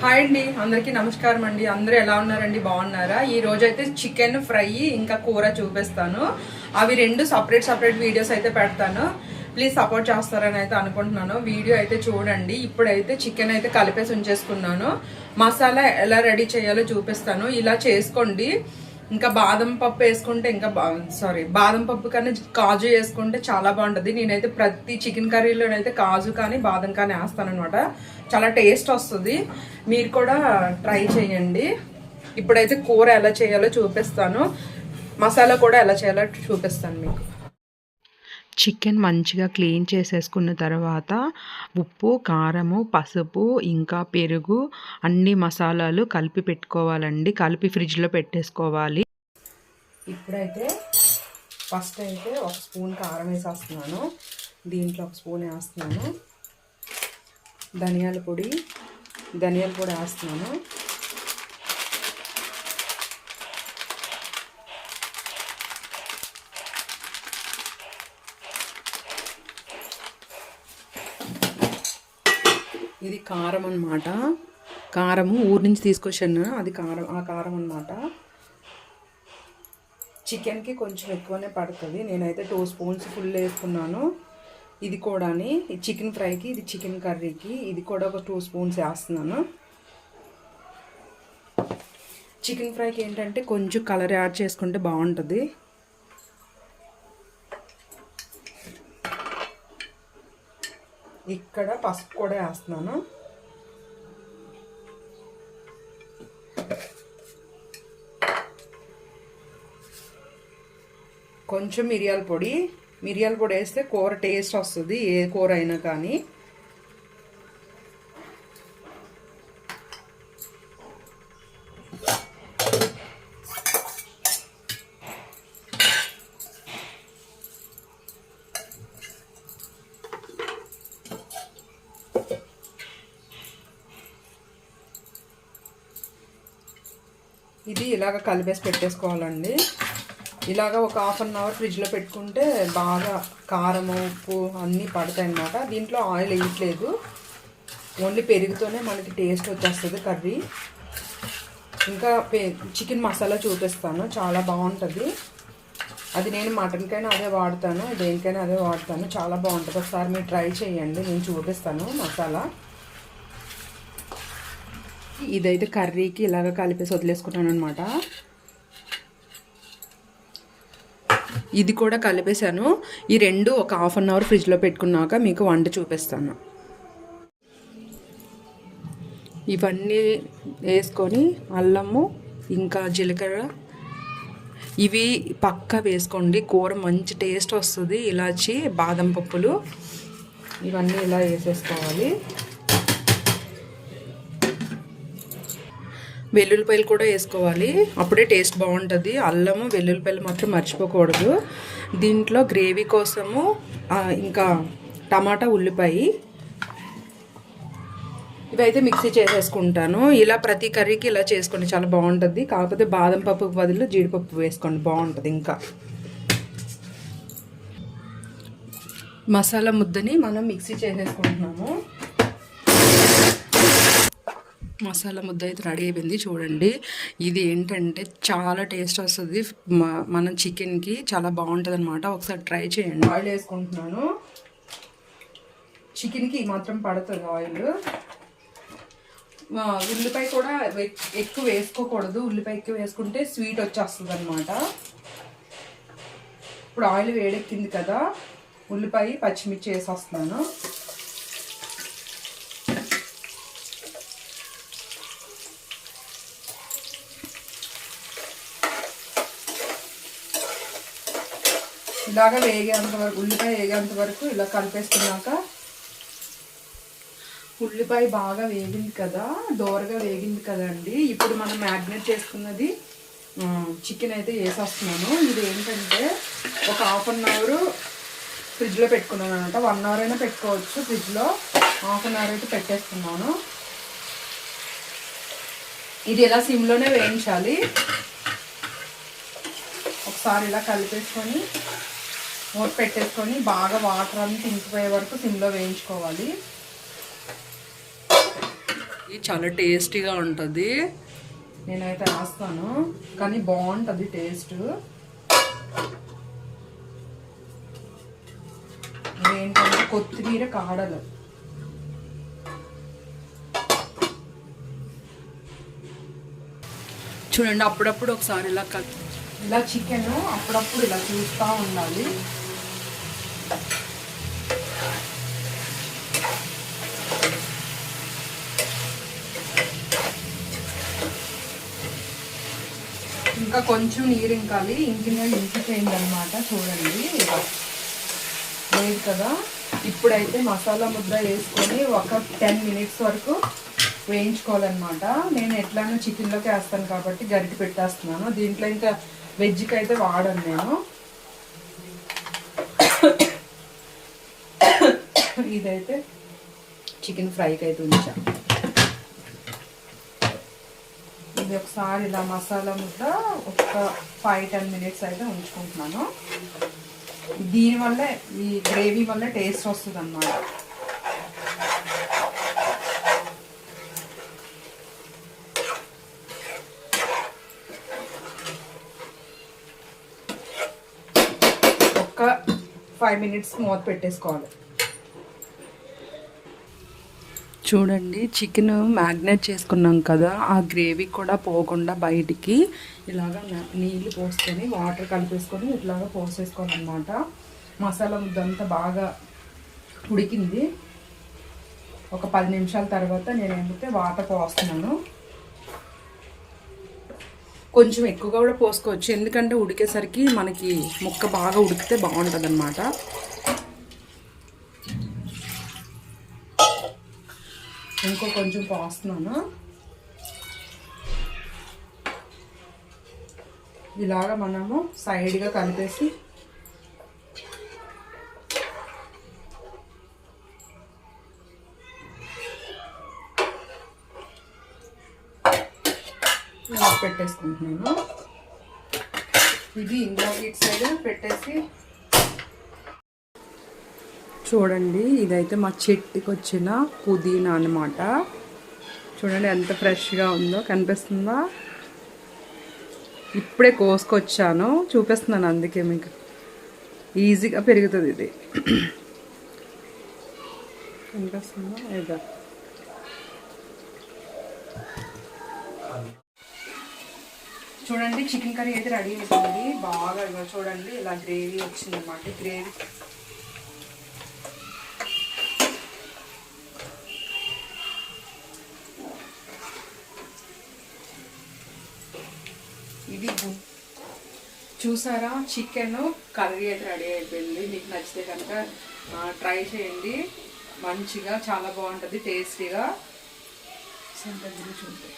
Hi అండి అందరికీ నమస్కారం అండి. అందరూ ఎలా ఉన్నారండి? బాగున్నారా? ఈ రోజు అయితే చికెన్ ఫ్రై ఇంకా కూర చూపిస్తాను. అవి రెండు సపరేట్ సపరేట్ వీడియోస్ అయితే పెడతాను. ప్లీజ్ సపోర్ట్ చేస్తారని అయితే అనుకుంటున్నాను. వీడియో అయితే చూడండి. ఇప్పుడైతే చికెన్ అయితే కలిపేసి ఉంచేసుకున్నాను. మసాలా ఎలా రెడీ చేయాలో చూపిస్తాను. ఇలా చేసుకోండి. ఇంకా బాదం పప్పు వేసుకుంటే ఇంకా బా సారీ బాదం పప్పు కానీ కాజు వేసుకుంటే చాలా బాగుంటుంది. నేనైతే ప్రతి చికెన్ కర్రీలోనైతే కాజు కానీ బాదం కానీ వేస్తానమాట చాలా టేస్ట్ వస్తుంది. మీరు కూడా ట్రై చేయండి. ఇప్పుడైతే కూర ఎలా చేయాలో చూపిస్తాను. మసాలా కూడా ఎలా చేయాలో చూపిస్తాను మీకు. చికెన్ మంచిగా క్లీన్ చేసేసుకున్న తర్వాత ఉప్పు కారము పసుపు ఇంకా పెరుగు అన్ని మసాలాలు కలిపి పెట్టుకోవాలండి. కలిపి ఫ్రిడ్జ్లో పెట్టేసుకోవాలి. ఇప్పుడైతే ఫస్ట్ అయితే ఒక స్పూన్ కారం వేసేస్తున్నాను. దీంట్లో ఒక స్పూన్ వేస్తున్నాను. ధనియాల పొడి ధనియాల పొడి వేస్తున్నాను. కారం అన్నమాట కారము ఊరి నుంచి తీసుకొచ్చాను అది కారం ఆ కారం అన్నమాట చికెన్కి కొంచెం ఎక్కువనే పడుతుంది. నేనైతే టూ స్పూన్స్ ఫుల్ వేసుకున్నాను. ఇది కూడాని చికెన్ ఫ్రైకి ఇది చికెన్ కర్రీకి ఇది కూడా ఒక టూ స్పూన్స్ వేస్తున్నాను. చికెన్ ఫ్రైకి ఏంటంటే కొంచెం కలర్ యాడ్ చేసుకుంటే బాగుంటుంది. ఇక్కడ పసుపు కూడా వేస్తున్నాను. కొంచెం మిరియాల పొడి. మిరియాల పొడి వేస్తే కూర టేస్ట్ వస్తుంది ఏ కూర అయినా కానీ. ఇది ఇలాగ కలిపేసి పెట్టేసుకోవాలండి. ఇలాగ ఒక హాఫ్ అన్ అవర్ ఫ్రిడ్జ్లో పెట్టుకుంటే బాగా కారం ఉప్పు అన్నీ పడతాయి అన్నమాట దీంట్లో ఆయిల్ వేయట్లేదు. ఓన్లీ పెరుగుతోనే మనకి టేస్ట్ వచ్చేస్తుంది కర్రీ. ఇంకా పే చికెన్ మసాలా చూపిస్తాను. చాలా బాగుంటుంది. అది నేను మటన్కైనా అదే వాడతాను దేనికైనా అదే వాడతాను. చాలా బాగుంటుంది. ఒకసారి మీరు ట్రై చేయండి. నేను చూపిస్తాను మసాలా. ఇదైతే కర్రీకి ఇలాగ కలిపేసి వదిలేసుకుంటాను అనమాట ఇది కూడా కలిపేశాను. ఈ రెండు ఒక హాఫ్ అన్ అవర్ ఫ్రిడ్జ్లో పెట్టుకున్నాక మీకు వంట చూపిస్తాను. ఇవన్నీ వేసుకొని అల్లము ఇంకా జీలకర్ర. ఇవి పక్క వేసుకోండి. కూర మంచి టేస్ట్ వస్తుంది. ఇలాచి బాదం పప్పులు. ఇవన్నీ ఇలా వేసేసుకోవాలి. వెల్లుల్లిపాయలు కూడా వేసుకోవాలి. అప్పుడే టేస్ట్ బాగుంటుంది. అల్లము వెల్లుల్లిపాయలు మాత్రం మర్చిపోకూడదు. దీంట్లో గ్రేవీ కోసము ఇంకా టమాటా ఉల్లిపాయ ఇవైతే మిక్సీ చేసేసుకుంటాను. ఇలా ప్రతి కర్రీకి ఇలా చేసుకోండి. చాలా బాగుంటుంది. కాకపోతే బాదం పప్పు బదులు జీడిపప్పు వేసుకోండి. బాగుంటుంది ఇంకా. మసాలా ముద్దని మనం మిక్సీ చేసేసుకుంటున్నాము. మసాలా ముద్ద అయితే రెడీ అయిపోయింది. చూడండి. ఇది ఏంటంటే చాలా టేస్ట్ వస్తుంది. మన మనం చికెన్కి చాలా బాగుంటుంది అనమాట ఒకసారి ట్రై చేయండి. ఆయిల్ వేసుకుంటున్నాను. చికెన్కి మాత్రం పడుతుంది ఆయిల్. ఉల్లిపాయ కూడా ఎక్కువ వేసుకోకూడదు. ఉల్లిపాయ ఎక్కువ వేసుకుంటే స్వీట్ వచ్చేస్తుంది అనమాట ఇప్పుడు ఆయిల్ వేడెక్కింది కదా. ఉల్లిపాయ పచ్చిమిర్చి వేసేస్తున్నాను. ఇలాగ వేగేంత వరకు ఉల్లిపాయ వేగేంత వరకు ఇలా కలిపేసుకున్నాక ఉల్లిపాయ బాగా వేగింది కదా దోరగా వేగింది కదండి. ఇప్పుడు మనం మ్యాగ్నేట్ చేసుకున్నది చికెన్ అయితే వేసేస్తున్నాను. ఇది ఏంటంటే ఒక హాఫ్ అన్ అవర్ ఫ్రిడ్జ్లో పెట్టుకున్నాను అనమాట వన్ అవర్ అయినా పెట్టుకోవచ్చు. ఫ్రిడ్జ్లో హాఫ్ అన్ అవర్ అయితే పెట్టేస్తున్నాను. ఇది ఇలా సిమ్లోనే వేయించాలి? ఒకసారి ఇలా కలిపేసుకొని మూత పెట్టేసుకొని బాగా వాటర్ అంతా ఇంకిపోయే వరకు సిమ్లో వేయించుకోవాలి. ఇది చాలా టేస్టీగా ఉంటుంది. నేనైతే రాస్తాను కానీ బాగుంటుంది టేస్ట్. ఏంటంటే కొత్తిమీర కాడలు. చూడండి అప్పుడప్పుడు ఒకసారి ఇలా ఇలా చికెన్ అప్పుడప్పుడు ఇలా చూస్తూ ఉండాలి. ఇంకా కొంచెం నీరు ఇంకాలి. ఇంకిన ఇంకిపోయింది అనమాట చూడండి. లేదు కదా. ఇప్పుడైతే మసాలా ముద్ద వేసుకొని ఒక టెన్ మినిట్స్ వరకు వేయించుకోవాలన్నమాట. నేను ఎట్లానో చికెన్లోకి వేస్తాను కాబట్టి గరిటి పెట్టేస్తున్నాను. దీంట్లో ఇంకా వెజ్కి అయితే వాడను నేను. ఇదైతే చికెన్ ఫ్రైకి అయితే ఉంచాను ఇది ఒకసారి ఇలా మసాలా ముద్ద ఒక ఫైవ్ టెన్ మినిట్స్ అయితే ఉంచుకుంటున్నాను. దీనివల్ల ఈ గ్రేవీ వల్ల టేస్ట్ వస్తుంది అన్నమాట ఒక ఫైవ్ మినిట్స్ మూత పెట్టేసుకోవాలి. చూడండి చికెన్ మ్యాగ్నేట్ చేసుకున్నాం కదా ఆ గ్రేవీ కూడా పోకుండా బయటికి ఇలాగ నీళ్ళు పోసుకొని వాటర్ కలిపేసుకొని ఇట్లాగ పోసేసుకోవాలన్నమాట. మసాలా ముద్దంతా బాగా ఉడికింది. ఒక పది నిమిషాల తర్వాత నేను ఏంటంటే వాటర్ పోస్తున్నాను. కొంచెం ఎక్కువగా కూడా పోసుకోవచ్చు. ఎందుకంటే ఉడికేసరికి మనకి ముక్క బాగా ఉడికితే బాగుంటుంది అనమాట ఇంకో కొంచెం పోస్తున్నాను. ఇలాగ మనము సైడ్గా కలిపేసి పెట్టేసుకుంటున్నాను. ఇది ఇంకో ఇటు సైడ్ పెట్టేసి చూడండి ఇదైతే మా చెట్టుకి వచ్చిన పుదీనా అనమాట చూడండి ఎంత ఫ్రెష్గా ఉందో కనిపిస్తుందా? ఇప్పుడే కోసుకొచ్చాను చూపిస్తున్నాను అందుకే మీకు. ఈజీగా పెరుగుతుంది ఇది. కనిపిస్తుందా? ఏదో చూడండి చికెన్ కర్రీ అయితే రెడీ అయిపోయింది. బాగా చూడండి ఇలా గ్రేవీ వచ్చిందన్నమాట. గ్రేవీ చూసారా? చికెన్ కర్రీ అయితే రెడీ అయిపోయింది. మీకు నచ్చితే కనుక ట్రై చేయండి. మంచిగా చాలా బాగుంటుంది టేస్టీగా. సెంటర్ చూడండి.